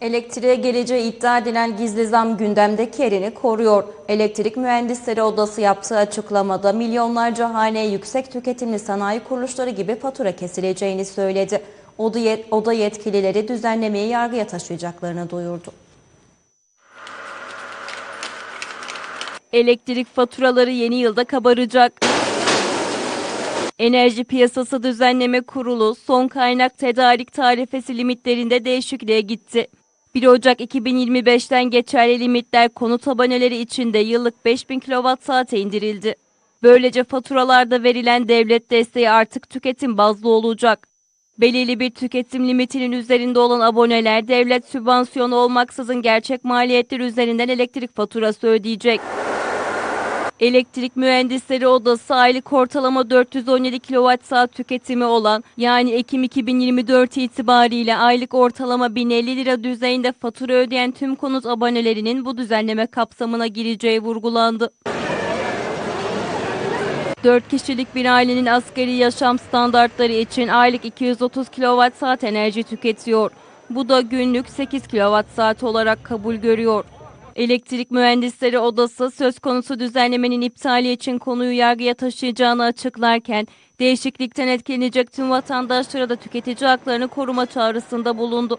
Elektriğe geleceği iddia edilen gizli zam gündemdeki yerini koruyor. Elektrik Mühendisleri Odası yaptığı açıklamada milyonlarca haneye yüksek tüketimli sanayi kuruluşları gibi fatura kesileceğini söyledi. Oda yet- Oda yetkilileri düzenlemeyi yargıya taşıyacaklarını duyurdu. Elektrik faturaları yeni yılda kabaracak. Enerji Piyasası Düzenleme Kurulu son kaynak tedarik tarifesi limitlerinde değişikliğe gitti. 1 Ocak 2025'ten geçerli limitler konut aboneleri için de yıllık 5000 kWh'e indirildi. Böylece faturalarda verilen devlet desteği artık tüketim bazlı olacak. Belirli bir tüketim limitinin üzerinde olan aboneler devlet sübvansiyonu olmaksızın gerçek maliyetler üzerinden elektrik faturası ödeyecek. Elektrik Mühendisleri Odası aylık ortalama 417 kWh tüketimi olan yani Ekim 2024 itibariyle aylık ortalama 1050 lira düzeyinde fatura ödeyen tüm konut abonelerinin bu düzenleme kapsamına gireceği vurgulandı. 4 kişilik bir ailenin asgari yaşam standartları için aylık 230 kWh enerji tüketiyor. Bu da günlük 8 kWh olarak kabul görüyor. Elektrik Mühendisleri Odası söz konusu düzenlemenin iptali için konuyu yargıya taşıyacağını açıklarken değişiklikten etkilenecek tüm vatandaşlara da tüketici haklarını koruma çağrısında bulundu.